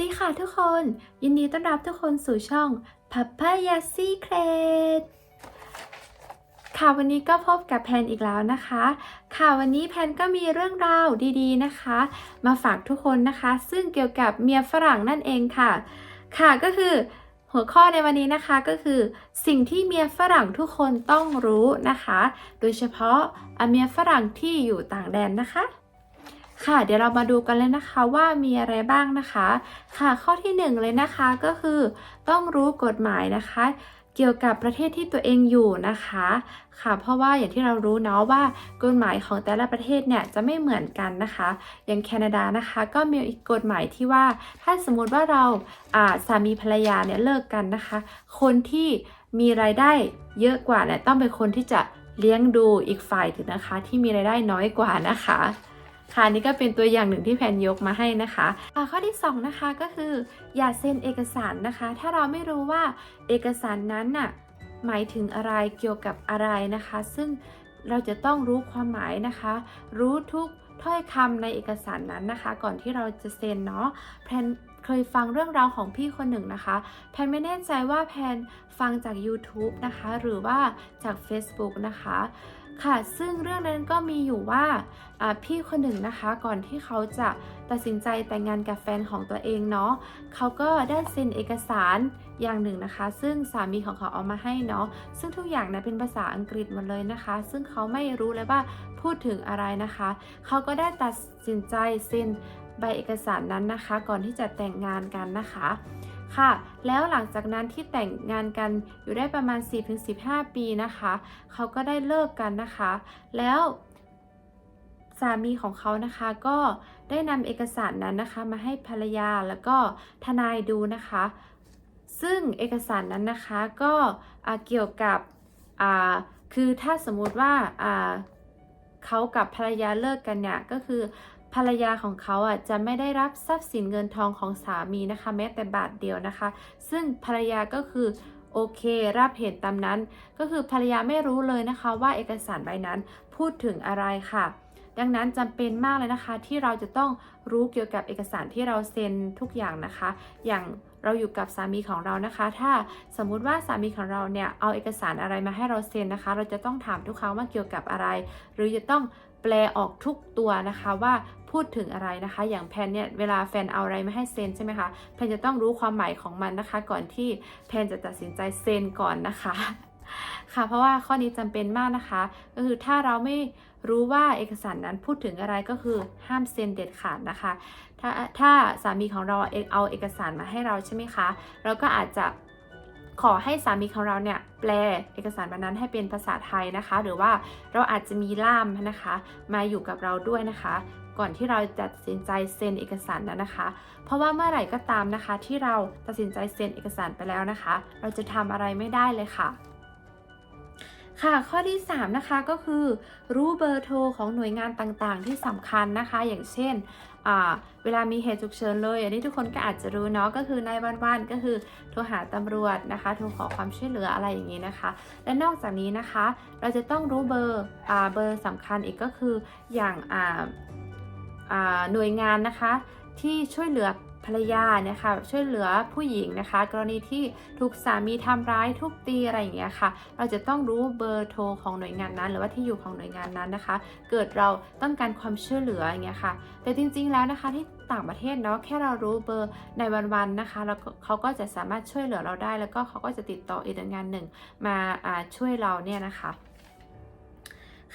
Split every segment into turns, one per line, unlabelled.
ดีค่ะทุกคน ยินดีต้อนรับทุกคนสู่ช่อง Papaya Secret ค่ะวันนี้ก็พบกับแพนอีกแล้วนะคะ ค่ะวันนี้แพนก็มีเรื่องราวดีๆนะคะ มาฝากทุกคนนะคะ ซึ่งเกี่ยวกับเมียฝรั่งนั่นเองค่ะ ค่ะก็คือหัวข้อในวันนี้นะคะก็คือ สิ่งที่เมียฝรั่งทุกคนต้องรู้นะคะ โดยเฉพาะเมียฝรั่งที่อยู่ต่างแดนนะคะ ค่ะ เดี๋ยวเรามาดูกันเลยนะคะว่ามีอะไรบ้างนะคะ ค่ะ ข้อที่หนึ่งเลยนะคะก็คือต้องรู้กฎหมายนะคะ เกี่ยวกับประเทศที่ตัวเองอยู่นะคะ ค่ะ เพราะว่าอย่างที่เรารู้เนาะว่ากฎหมายของแต่ละประเทศเนี่ยจะไม่เหมือนกันนะคะ อย่างแคนาดานะคะก็มีอีกกฎหมายที่ว่า ถ้าสมมุติว่าเราอ่าสามีภรรยาเนี่ยเลิกกันนะคะ คนที่มีรายได้เยอะกว่าเนี่ยต้องเป็นคนที่จะเลี้ยงดูอีกฝ่ายถึงนะคะ ที่มีรายได้น้อยกว่านะคะ ค่ะนี่ก็เป็นตัวอย่างหนึ่งที่แพนยกมาให้นะคะะข้อที่ 2 นะคะก็คือ อย่าเซ็นเอกสารนะคะ ถ้าเราไม่รู้ว่าเอกสารนั้นน่ะหมายถึงอะไรเกี่ยวกับอะไรนะคะ ซึ่งเราจะต้องรู้ความหมายนะคะ รู้ทุกถ้อยคำในเอกสารนั้นนะคะ ก่อนที่เราจะเซ็นเนาะแพน เคยฟังเรื่องราวของพี่คนหนึ่งนะคะ แพนไม่แน่ใจว่าแพนฟังจาก YouTube นะคะ หรือว่าจาก Facebook นะคะค่ะ ซึ่งเรื่องนั้นก็มีอยู่ว่าอ่าพี่คนหนึ่งนะคะ ก่อนที่เขาจะตัดสินใจแต่งงานกับแฟนของตัวเองเนาะเขาก็ได้เซ็นเอกสารอย่างหนึ่งนะคะ ซึ่งสามีของเขาเอามาให้เนาะซึ่งทุกอย่างนะเป็นภาษาอังกฤษหมดเลยนะคะ ซึ่งเขาไม่รู้เลยว่าพูดถึงอะไรนะคะ เขาก็ได้ตัดสินใจเซ็น ใบเอกสารนั้นนะคะ ก่อนที่จะแต่งงานกันนะคะค่ะ แล้วหลังจากนั้นที่แต่งงานกันอยู่ได้ประมาณ4-15 ปีนะคะ เขาก็ได้เลิกกันนะคะ แล้วสามีของเขานะคะก็ได้นำเอกสารนั้นนะคะมาให้ภรรยาแล้วก็ทนายดูนะคะ ซึ่งเอกสารนั้นนะคะก็เกี่ยวกับคือถ้าสมมุติว่าอ่าเขากับภรรยาเลิกกันเนี่ยก็คือ ภรรยาของเขาอะจะไม่ได้รับทรัพย์สินเงินทองของสามีนะคะ แม้แต่บาทเดียวนะคะ ซึ่งภรรยาก็คือโอเครับเห็นตามนั้น ก็คือภรรยาไม่รู้เลยนะคะว่าเอกสารใบนั้นพูดถึงอะไรค่ะ ดังนั้นจำเป็นมากเลยนะคะ ที่เราจะต้องรู้เกี่ยวกับเอกสารที่เราเซ็นทุกอย่างนะคะ อย่างเราอยู่กับสามีของเรานะคะ ถ้าสมมุติว่าสามีของเราเนี่ยเอาเอกสารอะไรมาให้เราเซ็นนะคะ เราจะต้องถามทุกครั้งว่าเกี่ยวกับอะไร หรือจะต้อง แปลออกทุกตัวนะคะว่าพูดถึงอะไรนะคะ อย่างแพนเนี่ยเวลาแฟนเอาอะไรมาให้เซ็นใช่ไหมคะแพนจะต้องรู้ความหมายของมันนะคะ ก่อนที่แพนจะตัดสินใจเซ็นก่อนนะคะค่ะเพราะว่าข้อนี้จำเป็นมากนะคะก็คือถ้าเราไม่รู้ว่าเอกสารนั้นพูดถึงอะไรก็คือห้ามเซ็นเด็ดขาดนะคะ ถ้าถ้าสามีของเราเอาเอกสารมาให้เราใช่ไหมคะ เราก็อาจจะ ขอให้สามีของเราเนี่ยแปลเอกสารมันนั้นให้เป็นภาษาไทยนะคะ หรือว่าเราอาจจะมีล่ามนะคะ มาอยู่กับเราด้วยนะคะ ก่อนที่เราจะตัดสินใจเซ็นเอกสารนั้นนะคะ เพราะว่าเมื่อไหร่ก็ตามนะคะ ที่เราตัดสินใจเซ็นเอกสารไปแล้วนะคะ เราจะทำอะไรไม่ได้เลยค่ะ ค่ะข้อที่ 3 นะคะก็คือรู้เบอร์โทรของหน่วยงานต่างๆ ที่สำคัญนะคะ อย่างเช่น เวลามีเหตุฉุกเฉินเลย อันนี้ทุกคนก็อาจจะรู้เนาะก็คือในวันๆก็คือโทรหาตำรวจนะคะโทรขอความช่วยเหลืออะไรอย่างนี้นะคะ และนอกจากนี้นะคะ เราจะต้องรู้เบอร์อเบอร์สำคัญอีกก็คืออย่างหน่วยงานนะคะ ที่ช่วยเหลือภรรยานี่ยค่ะช่วยเหลือผู้หญิงนะคะ กรณีที่ถูกสามีทำร้ายทุบตีอะไรอย่างเงี้ยค่ะ เราจะต้องรู้เบอร์โทรของหน่วยงานนั้น หรือว่าที่อยู่ของหน่วยงานนั้นนะคะ เกิดเราต้องการความช่วยเหลืออย่างเงี้ยค่ะ แต่จริงๆแล้วนะคะที่ต่างประเทศเนาะแค่เรารู้เบอร์ในวันๆนะคะแล้วเขาก็จะสามารถช่วยเหลือเราได้ แล้วก็เขาก็จะติดต่ออีกหน่วยงานหนึ่ง มาช่วยเราเนี่ยนะคะ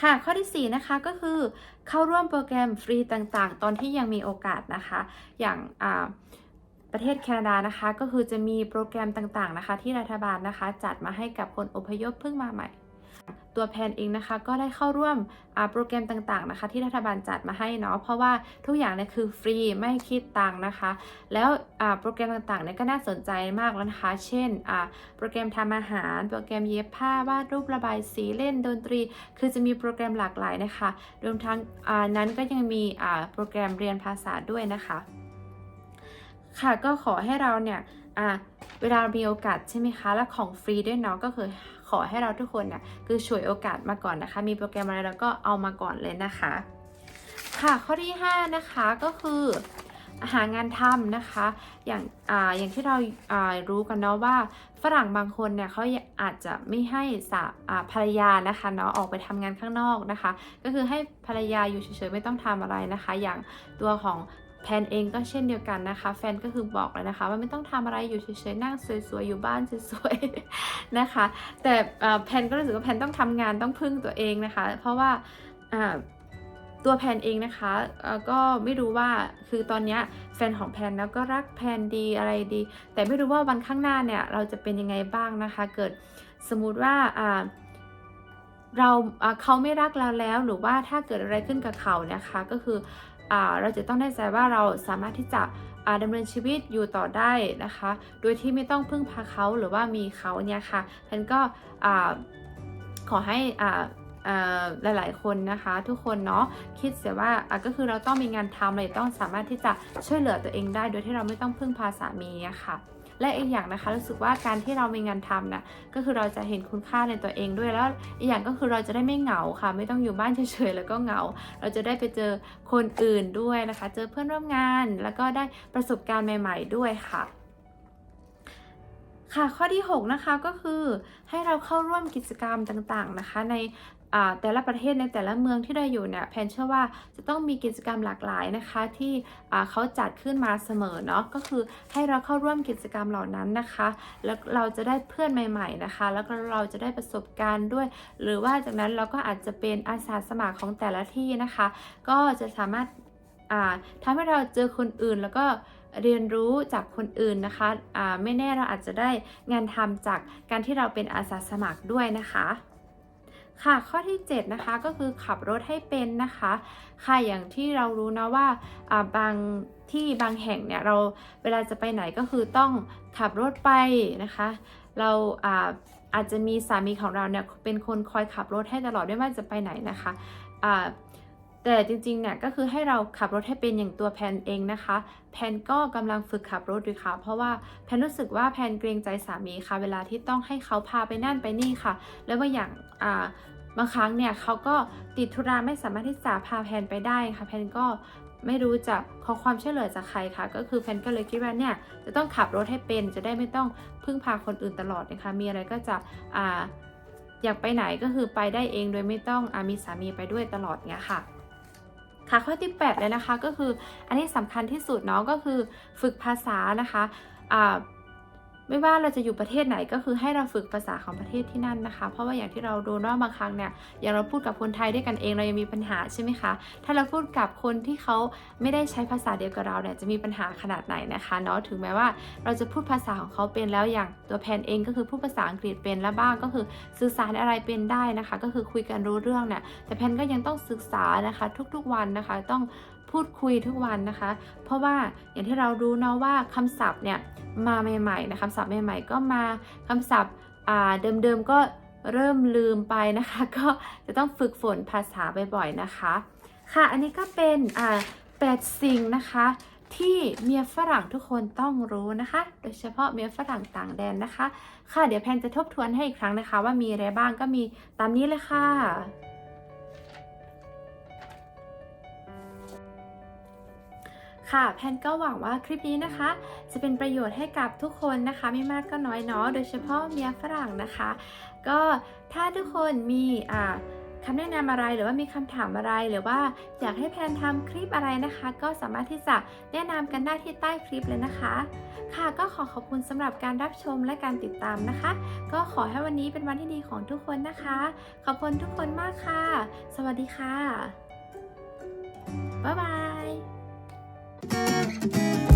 ค่ะ ข้อที่ 4 นะคะก็คือเข้าร่วมโปรแกรมฟรีต่างๆ ตอนที่ยังมีโอกาสนะคะ อย่างประเทศแคนาดานะคะ ก็คือจะมีโปรแกรมต่างๆนะคะ ที่รัฐบาลนะคะ จัดมาให้กับคนอพยพเพิ่งมาใหม่ ตัวแพนเองนะคะก็ได้เข้าร่วมโปรแกรมต่างๆนะคะที่รัฐบาลจัดมาให้เนาะเพราะว่าทุกอย่างเนี่ยคือฟรีไม่คิดตังค์นะคะ แล้วโปรแกรมต่างๆเนี่ยก็น่าสนใจมากแล้วนะคะเช่นโปรแกรมทำอาหาร โปรแกรมเย็บผ้าวาดรูประบายสีเล่นดนตรี คือจะมีโปรแกรมหลากหลายนะคะรวมทั้งนั้นก็ยังมีโปรแกรมเรียนภาษาด้วยนะคะ ค่ะก็ขอให้เราเนี่ยอ่าเวลามีโอกาสใช่ไหมคะและของฟรีด้วยเนาะก็คือ ขอให้เราทุกคนเนี่ยคือฉวยโอกาสมาก่อนนะคะ มีโปรแกรมอะไรแล้วก็เอามาก่อนเลยนะคะ ค่ะข้อที่ 5 นะคะก็คือหางานทำนะคะ อย่างอ่าอย่างที่เราอ่ารู้กันเนาะว่าฝรั่งบางคนเนี่ยเขาอาจจะไม่ให้สาอ่าภรรยานะคะเนาะออกไปทำงานข้างนอกนะคะ ก็คือให้ภรรยาอยู่เฉยๆไม่ต้องทำอะไรนะคะ อย่างตัวของ แพนเองก็เช่นเดียวกันนะคะ แฟนก็คือบอกเลยนะคะ ว่าไม่ต้องทำอะไรอยู่เฉยๆนั่งสวยๆอยู่บ้านสวยๆนะคะ แต่แพนก็รู้สึกว่าแพนต้องทำงานต้องพึ่งตัวเองนะคะ เพราะว่าตัวแพนเองนะคะก็ไม่รู้ว่าคือตอนนี้แฟนของแพนแล้วก็รักแพนดีอะไรดี แต่ไม่รู้ว่าวันข้างหน้าเนี่ยเราจะเป็นยังไงบ้างนะคะ เกิดสมมุติว่าเราเขาไม่รักเราแล้วหรือว่าถ้าเกิดอะไรขึ้นกับเขานะคะ ก็คือ เราจะต้องแน่ใจว่าเราสามารถที่จะดำดำเนินชีวิตอยู่ต่อได้นะคะ โดยที่ไม่ต้องพึ่งพาเขาหรือว่ามีเขาเนี่ยค่ะฉันก็ขอให้หลาย ๆ คนนะคะ ทุกคนเนาะคิดเสียว่าก็คือเราต้องมีงานทำเลยต้องสามารถที่จะช่วยเหลือตัวเองได้ โดยที่เราไม่ต้องพึ่งพาสามีอะค่ะ และอีกอย่างนะคะรู้สึกว่าการที่เรามีงานทำนะก็คือเราจะเห็นคุณค่าในตัวเองด้วยแล้วอีกอย่างก็คือเราจะได้ไม่เหงาค่ะ ไม่ต้องอยู่บ้านเฉยๆแล้วก็เหงา เราจะได้ไปเจอคนอื่นด้วยนะคะ เจอเพื่อนร่วมงานแล้วก็ได้ประสบการณ์ใหม่ ๆ ด้วยค่ะ ค่ะข้อที่ 6 นะคะก็คือให้เราเข้าร่วมกิจกรรมต่างๆนะคะ ในแต่ละประเทศในแต่ละเมืองที่เราอยู่เนี่ยแพนเชื่อว่าจะต้องมีกิจกรรมหลากหลายนะคะ ที่เขาจัดขึ้นมาเสมอเนาะก็คือให้เราเข้าร่วมกิจกรรมเหล่านั้นนะคะ แล้วเราจะได้เพื่อนใหม่ๆนะคะ แล้วก็เราจะได้ประสบการณ์ด้วย หรือว่าจากนั้นเราก็อาจจะเป็นอาสาสมัครของแต่ละที่นะคะ ก็จะสามารถทำให้เราเจอคนอื่นแล้วก็ เรียนรู้จากคนอื่นนะคะอ่าไม่แน่เราอาจจะได้งานทำจากการที่เราเป็นอาสาสมัครด้วยนะคะค่ะข้อที่ 7 นะคะก็คือขับรถให้เป็นนะคะค่ะอย่างที่เรารู้นะว่าอ่าบางที่บางแห่งเนี่ยเราเวลาจะไปไหนก็คือต้องขับรถไปนะคะ เราอ่าอาจจะมีสามีของเราเนี่ยเป็นคนคอยขับรถให้ตลอดไม่ว่าจะไปไหนนะคะอ่า แต่จริงๆเนี่ยก็คือให้เราขับรถให้เป็นอย่างตัวแพนเองนะคะ แพนก็กำลังฝึกขับรถอยู่ค่ะ เพราะว่าแพนรู้สึกว่าแพนเกรงใจสามีค่ะ เวลาที่ต้องให้เขาพาไปนั่นไปนี่ค่ะ แล้วว่าอย่างอ่าบางครั้งเนี่ยเขาก็ติดธุระไม่สามารถที่จะพาแพนไปได้ค่ะแพนก็ไม่รู้จะขอความช่วยเหลือจากใครค่ะ ก็คือแพนก็เลยคิดว่าเนี่ยจะต้องขับรถให้เป็น จะได้ไม่ต้องพึ่งพาคนอื่นตลอดนะคะ มีอะไรก็จะอ่าอยากไปไหนก็คือไปได้เองโดยไม่ต้องอามีสามีไปด้วยตลอดเนี้ยค่ะ ค่ะข้อที่ 8 เลยนะคะก็คืออันนี้สำคัญที่สุดเนาะก็คือฝึกภาษานะคะอ่า ไม่ว่าเราจะอยู่ประเทศไหนก็คือให้เราฝึกภาษาของประเทศที่นั่นนะคะ เพราะว่าอย่างที่เราดูว่าบางครั้งเนี่ยอย่างเราพูดกับคนไทยด้วยกันเองเรายังมีปัญหาใช่ไหมคะ ถ้าเราพูดกับคนที่เขาไม่ได้ใช้ภาษาเดียวกับเราเนี่ยจะมีปัญหาขนาดไหนนะคะเนาะถึงแม้ว่าเราจะพูดภาษาของเขาเป็นแล้วอย่างตัวแพนเองก็คือพูดภาษาอังกฤษเป็นแล้วบ้างก็คือสื่อสารอะไรเป็นได้นะคะ ก็คือคุยกันรู้เรื่องเนี่ยแต่แพนก็ยังต้องศึกษานะคะทุกๆวันนะคะ ต้อง พูดคุยทุกวันนะคะ เพราะว่าอย่างที่เรารู้เนาะว่าคำศัพท์เนี่ยมาใหม่ๆนะคำศัพท์ใหม่ๆ ก็มาคำศัพท์เดิมๆก็เริ่มลืมไปนะคะ ก็จะต้องฝึกฝนภาษาบ่อยๆนะคะ ค่ะอันนี้ก็เป็นแปดสิ่งนะคะที่เมียฝรั่งทุกคนต้องรู้นะคะ โดยเฉพาะเมียฝรั่งต่างแดนนะคะ ค่ะเดี๋ยวแพนจะทบทวนให้อีกครั้งนะคะ ว่ามีอะไรบ้างก็มีตามนี้เลยค่ะ ค่ะแพนก็หวังว่าคลิปนี้นะคะ จะเป็นประโยชน์ให้กับทุกคนนะคะไม่มากก็น้อยเนาะโดยเฉพาะเมียฝรั่งนะคะ ก็ถ้าทุกคนมีอ่าคำแนะนำอะไรหรือว่ามีคำถามอะไรหรือว่าอยากให้แพนทำคลิปอะไรนะคะ ก็สามารถที่จะแนะนำกันได้ที่ใต้คลิปเลยนะคะ ค่ะก็ขอขอบคุณสำหรับการรับชมและการติดตามนะคะ ก็ขอให้วันนี้เป็นวันที่ดีของทุกคนนะคะ ขอบคุณทุกคนมากค่ะ สวัสดีค่ะบ๊ายบาย you